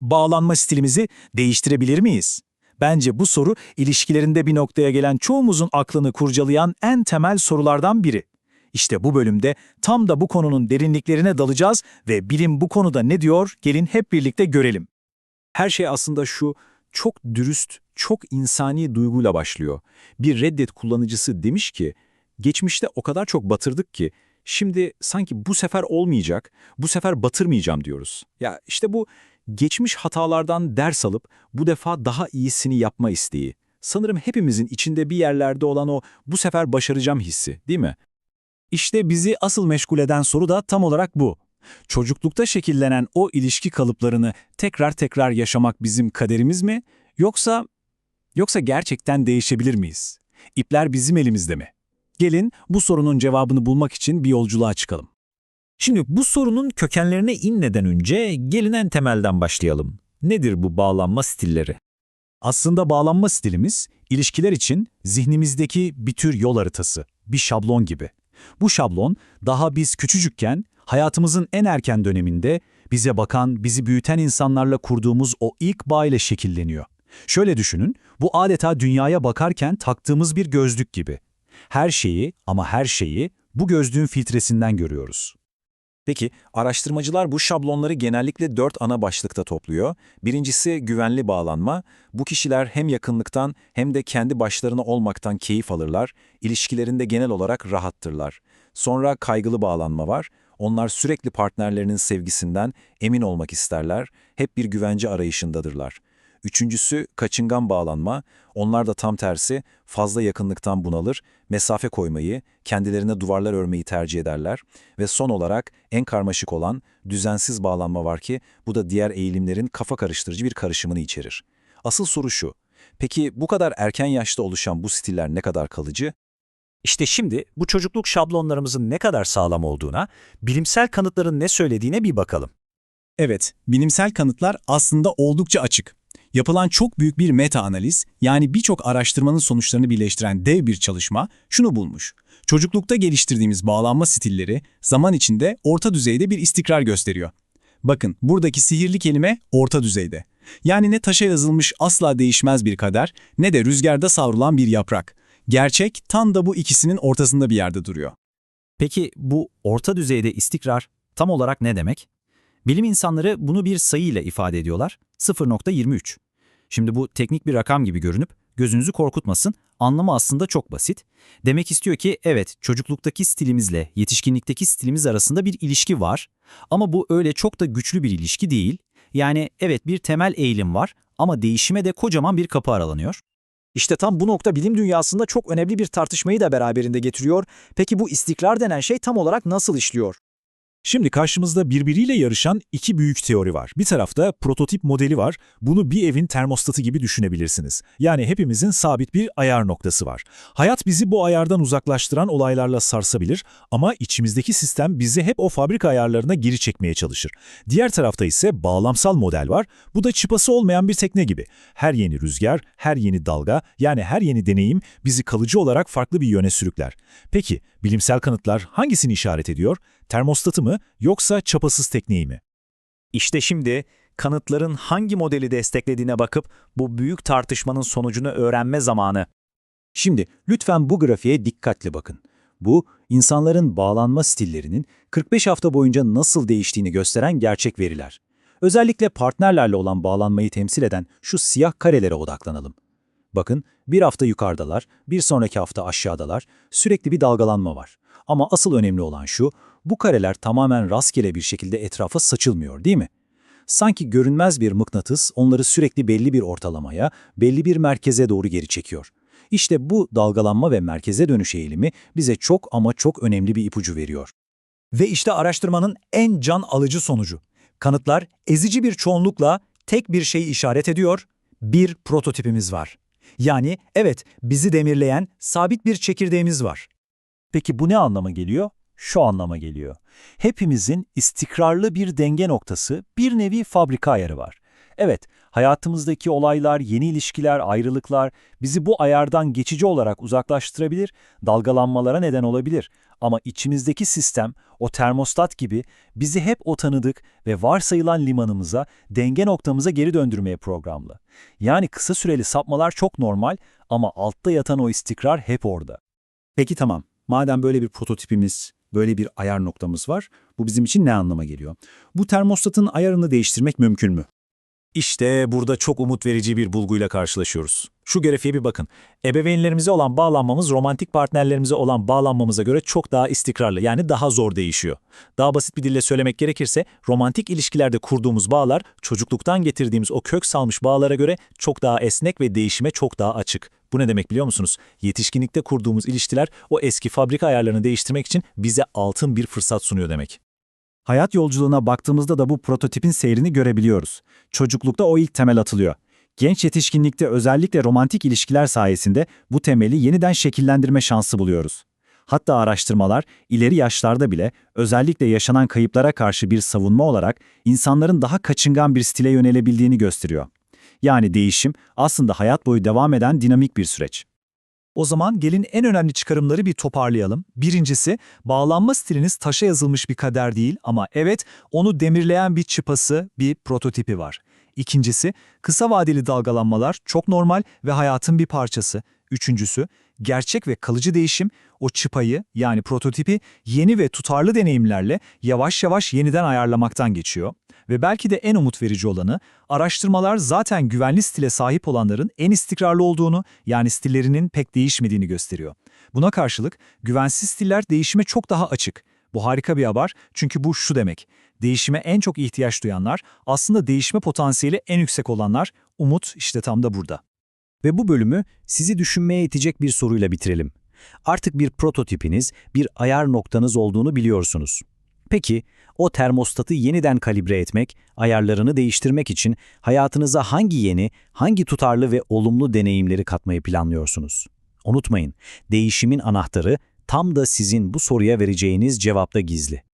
Bağlanma stilimizi değiştirebilir miyiz? Bence bu soru ilişkilerinde bir noktaya gelen çoğumuzun aklını kurcalayan en temel sorulardan biri. İşte bu bölümde tam da bu konunun derinliklerine dalacağız ve bilim bu konuda ne diyor gelin hep birlikte görelim. Her şey aslında şu çok dürüst, çok insani duyguyla başlıyor. Bir Reddit kullanıcısı demiş ki, geçmişte o kadar çok batırdık ki, şimdi sanki bu sefer olmayacak, bu sefer batırmayacağım diyoruz. Ya işte bu geçmiş hatalardan ders alıp bu defa daha iyisini yapma isteği. Sanırım hepimizin içinde bir yerlerde olan o bu sefer başaracağım hissi, değil mi? İşte bizi asıl meşgul eden soru da tam olarak bu. Çocuklukta şekillenen o ilişki kalıplarını tekrar tekrar yaşamak bizim kaderimiz mi? Yoksa yoksa gerçekten değişebilir miyiz? İpler bizim elimizde mi? Gelin bu sorunun cevabını bulmak için bir yolculuğa çıkalım. Şimdi bu sorunun kökenlerine inmeden önce gelin en temelden başlayalım. Nedir bu bağlanma stilleri? Aslında bağlanma stilimiz, ilişkiler için zihnimizdeki bir tür yol haritası, bir şablon gibi. Bu şablon, daha biz küçücükken, hayatımızın en erken döneminde bize bakan, bizi büyüten insanlarla kurduğumuz o ilk bağ ile şekilleniyor. Şöyle düşünün, bu adeta dünyaya bakarken taktığımız bir gözlük gibi. Her şeyi ama her şeyi bu gözlüğün filtresinden görüyoruz. Peki, araştırmacılar bu şablonları genellikle dört ana başlıkta topluyor. Birincisi güvenli bağlanma. Bu kişiler hem yakınlıktan hem de kendi başlarına olmaktan keyif alırlar, ilişkilerinde genel olarak rahattırlar. Sonra kaygılı bağlanma var. Onlar sürekli partnerlerinin sevgisinden emin olmak isterler, hep bir güvence arayışındadırlar. Üçüncüsü kaçıngan bağlanma. Onlar da tam tersi fazla yakınlıktan bunalır, mesafe koymayı, kendilerine duvarlar örmeyi tercih ederler. Ve son olarak en karmaşık olan düzensiz bağlanma var ki bu da diğer eğilimlerin kafa karıştırıcı bir karışımını içerir. Asıl soru şu, peki bu kadar erken yaşta oluşan bu stiller ne kadar kalıcı? İşte şimdi bu çocukluk şablonlarımızın ne kadar sağlam olduğuna, bilimsel kanıtların ne söylediğine bir bakalım. Evet, bilimsel kanıtlar aslında oldukça açık. Yapılan çok büyük bir meta-analiz, yani birçok araştırmanın sonuçlarını birleştiren dev bir çalışma şunu bulmuş. Çocuklukta geliştirdiğimiz bağlanma stilleri zaman içinde orta düzeyde bir istikrar gösteriyor. Bakın buradaki sihirli kelime orta düzeyde. Yani ne taşa yazılmış asla değişmez bir kader ne de rüzgarda savrulan bir yaprak. Gerçek tam da bu ikisinin ortasında bir yerde duruyor. Peki bu orta düzeyde istikrar tam olarak ne demek? Bilim insanları bunu bir sayı ile ifade ediyorlar. 0.23. Şimdi bu teknik bir rakam gibi görünüp gözünüzü korkutmasın. Anlamı aslında çok basit. Demek istiyor ki evet çocukluktaki stilimizle yetişkinlikteki stilimiz arasında bir ilişki var. Ama bu öyle çok da güçlü bir ilişki değil. Yani evet bir temel eğilim var ama değişime de kocaman bir kapı aralanıyor. İşte tam bu nokta bilim dünyasında çok önemli bir tartışmayı da beraberinde getiriyor. Peki bu istikrar denen şey tam olarak nasıl işliyor? Şimdi karşımızda birbiriyle yarışan iki büyük teori var. Bir tarafta prototip modeli var. Bunu bir evin termostatı gibi düşünebilirsiniz. Yani hepimizin sabit bir ayar noktası var. Hayat bizi bu ayardan uzaklaştıran olaylarla sarsabilir ama içimizdeki sistem bizi hep o fabrika ayarlarına geri çekmeye çalışır. Diğer tarafta ise bağlamsal model var. Bu da çıpası olmayan bir tekne gibi. Her yeni rüzgar, her yeni dalga yani her yeni deneyim bizi kalıcı olarak farklı bir yöne sürükler. Peki bilimsel kanıtlar hangisini işaret ediyor? Termostatı mı yoksa çapasız tekneyi mi? İşte şimdi kanıtların hangi modeli desteklediğine bakıp bu büyük tartışmanın sonucunu öğrenme zamanı. Şimdi lütfen bu grafiğe dikkatli bakın. Bu, insanların bağlanma stillerinin 45 hafta boyunca nasıl değiştiğini gösteren gerçek veriler. Özellikle partnerlerle olan bağlanmayı temsil eden şu siyah karelere odaklanalım. Bakın, bir hafta yukarıdalar, bir sonraki hafta aşağıdalar, sürekli bir dalgalanma var. Ama asıl önemli olan şu, bu kareler tamamen rastgele bir şekilde etrafa saçılmıyor değil mi? Sanki görünmez bir mıknatıs onları sürekli belli bir ortalamaya, belli bir merkeze doğru geri çekiyor. İşte bu dalgalanma ve merkeze dönüş eğilimi bize çok ama çok önemli bir ipucu veriyor. Ve işte araştırmanın en can alıcı sonucu. Kanıtlar ezici bir çoğunlukla tek bir şeyi işaret ediyor, bir prototipimiz var. Yani evet bizi demirleyen sabit bir çekirdeğimiz var. Peki bu ne anlama geliyor? Şu anlama geliyor. Hepimizin istikrarlı bir denge noktası, bir nevi fabrika ayarı var. Evet, Hayatımızdaki olaylar, yeni ilişkiler, ayrılıklar bizi bu ayardan geçici olarak uzaklaştırabilir, dalgalanmalara neden olabilir. Ama içimizdeki sistem, o termostat gibi bizi hep o tanıdık ve varsayılan limanımıza, denge noktamıza geri döndürmeye programlı. Yani kısa süreli sapmalar çok normal ama altta yatan o istikrar hep orada. Peki tamam. Madem böyle bir prototipimiz, böyle bir ayar noktamız var, bu bizim için ne anlama geliyor? Bu termostatın ayarını değiştirmek mümkün mü? İşte burada çok umut verici bir bulguyla karşılaşıyoruz. Şu grafiğe bir bakın. Ebeveynlerimize olan bağlanmamız romantik partnerlerimize olan bağlanmamıza göre çok daha istikrarlı yani daha zor değişiyor. Daha basit bir dille söylemek gerekirse romantik ilişkilerde kurduğumuz bağlar çocukluktan getirdiğimiz o kök salmış bağlara göre çok daha esnek ve değişime çok daha açık. Bu ne demek biliyor musunuz? Yetişkinlikte kurduğumuz ilişkiler o eski fabrika ayarlarını değiştirmek için bize altın bir fırsat sunuyor demek. Hayat yolculuğuna baktığımızda da bu prototipin seyrini görebiliyoruz. Çocuklukta o ilk temel atılıyor. Genç yetişkinlikte özellikle romantik ilişkiler sayesinde bu temeli yeniden şekillendirme şansı buluyoruz. Hatta araştırmalar ileri yaşlarda bile özellikle yaşanan kayıplara karşı bir savunma olarak insanların daha kaçıngan bir stile yönelebildiğini gösteriyor. Yani değişim aslında hayat boyu devam eden dinamik bir süreç. O zaman gelin en önemli çıkarımları bir toparlayalım. Birincisi, bağlanma stiliniz taşa yazılmış bir kader değil ama evet onu demirleyen bir çıpası, bir prototipi var. İkincisi, kısa vadeli dalgalanmalar çok normal ve hayatın bir parçası. Üçüncüsü, gerçek ve kalıcı değişim o çıpayı yani prototipi yeni ve tutarlı deneyimlerle yavaş yavaş yeniden ayarlamaktan geçiyor. Ve belki de en umut verici olanı, araştırmalar zaten güvenli stile sahip olanların en istikrarlı olduğunu, yani stillerinin pek değişmediğini gösteriyor. Buna karşılık güvensiz stiller değişime çok daha açık. Bu harika bir haber çünkü bu şu demek. Değişime en çok ihtiyaç duyanlar, aslında değişme potansiyeli en yüksek olanlar, umut işte tam da burada. Ve bu bölümü sizi düşünmeye itecek bir soruyla bitirelim. Artık bir prototipiniz, bir ayar noktanız olduğunu biliyorsunuz. Peki, o termostatı yeniden kalibre etmek, ayarlarını değiştirmek için hayatınıza hangi yeni, hangi tutarlı ve olumlu deneyimleri katmayı planlıyorsunuz? Unutmayın, değişimin anahtarı tam da sizin bu soruya vereceğiniz cevapta gizli.